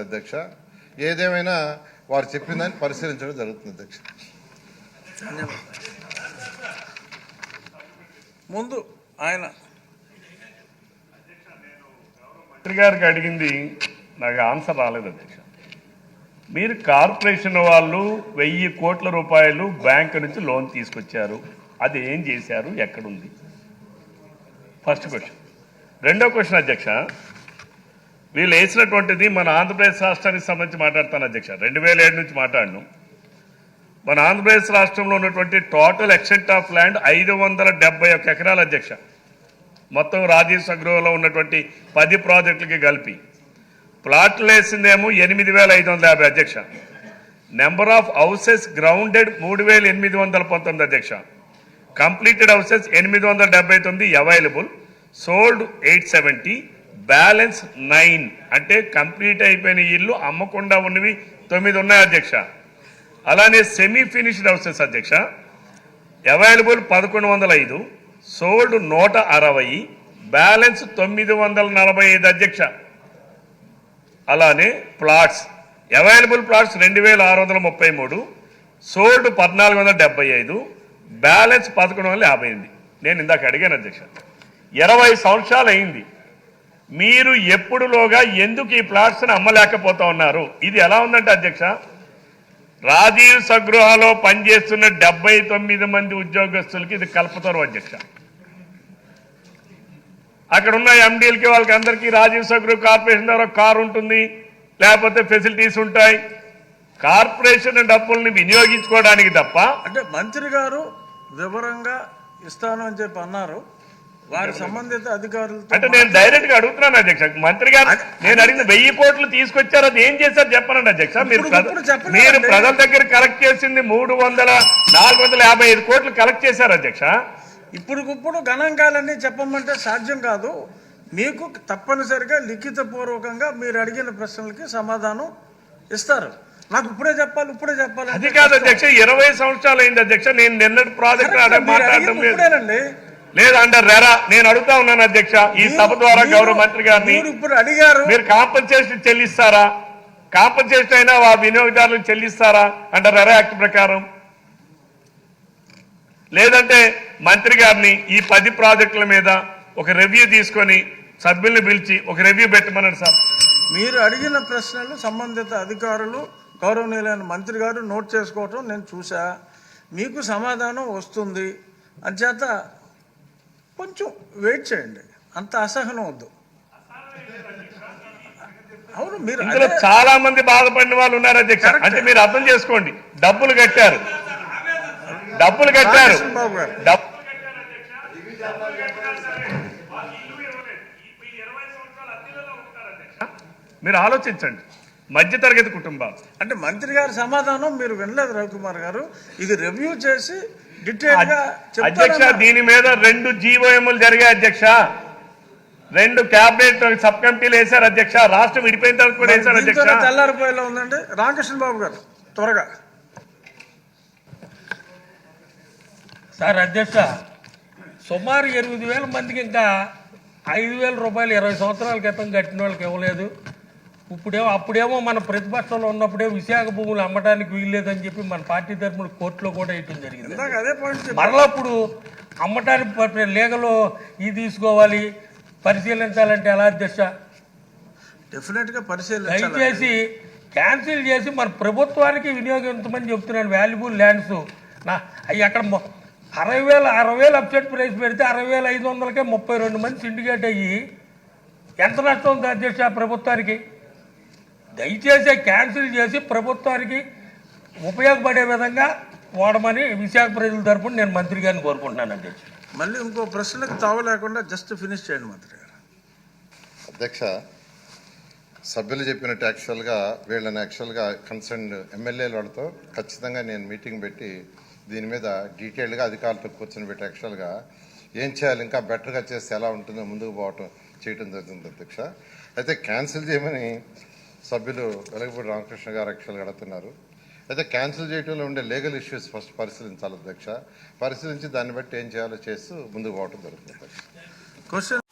అధ్యక్ష. ఏదేమైనా వారు చెప్పిందని పరిశీలించడం జరుగుతుంది అధ్యక్ష. ముందు ఆయన. మంత్రి గారికి అడిగింది నాకు ఆన్సర్ రాలేదు అధ్యక్ష. మీరు కార్పొరేషన్ వాళ్ళు వెయ్యి కోట్ల రూపాయలు బ్యాంకు నుంచి లోన్ తీసుకొచ్చారు. అది ఏం చేశారు? ఎక్కడుంది? ఫస్ట్ క్వశ్చన్ రెండో క్వశ్చన్ అధ్యక్ష. వీళ్ళు వేసినటువంటిది మన ఆంధ్రప్రదేశ్ రాష్ట్రానికి సంబంధించి మాట్లాడతాను అధ్యక్ష. రెండు వేల ఏడు నుంచి మాట్లాడను. మన ఆంధ్రప్రదేశ్ రాష్ట్రంలో ఉన్నటువంటి టోటల్ ఎక్సెంట్ ఆఫ్ ల్యాండ్ ఐదు వందల డెబ్బై ఒక్క ఎకరాల అధ్యక్ష. మొత్తం రాజీవ్ సగృహలో ఉన్నటువంటి పది ప్రాజెక్టులకి కలిపి. ప్లాట్లు వేసిందేమో ఎనిమిది వేల ఐదు వందల యాభై అధ్యక్ష. నెంబర్ ఆఫ్ హౌసెస్ గ్రౌండెడ్ మూడు వేల ఎనిమిది వందల పంతొమ్మిది అధ్యక్ష. కంప్లీటెడ్ హౌసెస్ ఎనిమిది వందల డెబ్బై తొమ్మిది available sold eight seventy balance nine. అంటే కంప్లీట్ అయిపోయిన ఇల్లు అమ్మకుండా ఉన్నవి తొమ్మిది ఉన్నాయి అధ్యక్ష. అలానే సెమీ ఫినిష్డ్ హౌసెస్ అధ్యక్ష. అవైలబుల్ పదకొండు వందల ఐదు. సోల్డ్ నూట అరవై. బ్యాలెన్స్ తొమ్మిది వందల నలభై ఐదు అధ్యక్ష. అలానే ప్లాట్స్ అవైలబుల్ ప్లాట్స్ రెండు వేల ఆరు వందల ముప్పై మూడు. సోల్డ్ పద్నాలుగు వందల డెబ్బై ఐదు. బ్యాలెన్స్ పదకొండు వందల యాభై ఎనిమిది. నేను ఇందాక అడిగాను అధ్యక్ష. ఇరవై సంవత్సరాలు అయింది. మీరు ఎప్పుడులోగా ఎందుకు ఈ ప్లాట్స్ని అమ్మలేకపోతా ఉన్నారు? ఇది ఎలా ఉందంటే అధ్యక్ష రాజీవ్ సగృహలో పనిచేస్తున్న డెబ్బై తొమ్మిది మంది ఉద్యోగస్తులకి ఇది కల్పతరు అధ్యక్ష. అక్కడ ఉన్న ఎండీలకి వాళ్ళకి అందరికీ రాజీవ్ సగృహ కార్పొరేషన్ ద్వారా కారు ఉంటుంది లేకపోతే ఫెసిలిటీస్ ఉంటాయి. కార్పొరేషన్ డబ్బుల్ని వినియోగించుకోవడానికి తప్ప అంటే మంత్రి గారు వివరంగా ఇస్తాను అని చెప్పి అన్నారు. వారి సంబంధిత అధికారులతో అంటే నేను డైరెక్ట్గా అడుగుతున్నాను అధ్యక్ష. మంత్రి గారు నేను అడిగిన వెయ్యి కోట్లు తీసుకొచ్చారు అది ఏం చేశారు చెప్పనండి అధ్యక్ష. మీరు. మీరు ప్రజల దగ్గర కలెక్ట్ చేసింది మూడు వందల నాలుగు వందల యాభై ఐదు కోట్లు కలెక్ట్ చేశారు అధ్యక్ష. ఇప్పుడుకిప్పుడు గణాంకాలన్నీ చెప్పమంటే సాధ్యం కాదు. మీకు తప్పనిసరిగా లిఖితపూర్వకంగా మీరు అడిగిన ప్రశ్నలకి సమాధానం ఇస్తారు. నాకు ఇప్పుడే చెప్పాలి ఇప్పుడే చెప్పాలి అది కాదు అధ్యక్ష ఇరవై సంవత్సరాలు అయింది అధ్యక్ష. నేను నిన్నటి ప్రాజెక్ట్ మాట్లాడటం లేదు. లేదు అంటారు రెరా నేను అడుగుతా ఉన్నాను అధ్యక్ష ఈ సభ ద్వారా గౌరవ మంత్రి గారిని. మీరు ఇప్పుడు అడిగారు. మీరు కాంపన్సేషన్ చెల్లిస్తారా? కాంపన్సేషన్ అయినా ఆ వినియోగదారులకు చెల్లిస్తారా? అంటారు రెరా యాక్ట్ ప్రకారం. లేదంటే మంత్రి గారిని ఈ పది ప్రాజెక్టుల మీద ఒక రివ్యూ తీసుకొని సభ్యుల్ని పిలిచి ఒక రివ్యూ పెట్టమన్నాడు సార్. మీరు అడిగిన ప్రశ్నలు సంబంధిత అధికారులు గౌరవనీయులైన మంత్రి గారు నోట్ చేసుకోవటం నేను చూసా మీకు సమాధానం వస్తుంది. అంచేత కొంచెం వెయిట్ చేయండి. అంత అసహనం వద్దు. అవును మీరు ఇందులో అదే- చాలా మంది బాధపడిన వాళ్ళు ఉన్నారు అధ్యక్ష. అంటే మీరు అర్థం చేసుకోండి. డబ్బులు కట్టారు. డబ్బులు కట్టారు. మీరు ఆలోచించండి. మధ్యతరగతి కుటుంబాలు. అంటే మంత్రి గారి సమాధానం మీరు వినలేదు రవికుమార్ గారు. ఇది రివ్యూ చేసి అధ్యక్ష. దీని మీద రెండు జీవోఎంలు జరిగాయి అధ్యక్ష. రెండు క్యాబినెట్ సబ్ కమిటీలు వేశారు అధ్యక్ష. రాష్ట్రం విడిపోయిన తర్వాత కూడా వేశారు అధ్యక్ష. తెల్లారిపోయేలా ఉందండి. రామకృష్ణ బాబు గారు త్వరగా. సార్ అధ్యక్ష సుమారు ఎనిమిది వేల మందికి ఇంకా ఐదు వేల రూపాయలు ఇరవై సంవత్సరాల క్రితం కట్టిన వాళ్ళకి ఇవ్వలేదు. ఇప్పుడేమో అప్పుడేమో మన ప్రతిపక్షంలో ఉన్నప్పుడే విశాఖ భూములు అమ్మడానికి వీల్లేదని చెప్పి మన పార్టీ తరఫున కోర్టులో కూడా వేయటం జరిగింది. అదే పాయింట్. మరలా ఇప్పుడు అమ్మటానికి లీగలో ఇది తీసుకోవాలి పరిశీలించాలంటే ఎలా అధ్యక్ష డెఫినెట్గా పరిశీలించాలి దయచేసి క్యాన్సిల్ చేసి మన ప్రభుత్వానికి వినియోగించమని చెప్తున్నాను వాల్యుబుల్ ల్యాండ్స్. నా అవి అక్కడ అరవై వేల అరవై వేలు అప్సెట్ ప్రైస్ పెడితే అరవై వేల ఐదు వందలకే ముప్పై రెండు మంది సిండికేట్ అయ్యి ఎంత నష్టం ఉంది అధ్యక్ష ప్రభుత్వానికి? దయచేసి క్యాన్సిల్ చేసి ప్రభుత్వానికి ఉపయోగపడే విధంగా వాడమని విశాఖ ప్రజల తరపున నేను మంత్రి గారిని కోరుకుంటున్నాను అధ్యక్ష. మళ్ళీ ఇంకో ప్రశ్నకు తావు లేకుండా జస్ట్ ఫినిష్ చేయండి మంత్రి గారు. అధ్యక్ష సభ్యులు చెప్పినట్టు యాక్చువల్గా వీళ్ళని యాక్చువల్గా కన్సర్న్ ఎమ్మెల్యేల వాళ్ళతో ఖచ్చితంగా నేను మీటింగ్ పెట్టి దీని మీద డీటెయిల్డ్గా అధికారులతో కూర్చొని పెట్టి యాక్చువల్గా ఏం చేయాలి ఇంకా బెటర్గా చేస్తే ఎలా ఉంటుందో ముందుకు పోవటం చేయటం జరుగుతుంది అధ్యక్ష. అయితే క్యాన్సిల్ చేయమని సభ్యులు వెలగపూడి రామకృష్ణ గారు యాక్చువల్గా అడుగుతున్నారు అయితే క్యాన్సిల్ చేయడంలో ఉండే లీగల్ ఇష్యూస్ ఫస్ట్ పరిశీలించాలి అధ్యక్ష. పరిశీలించి దాన్ని బట్టి ఏం చేయాలో చేస్తూ ముందుకు పోవటం జరుగుతుంది క్వశ్చన్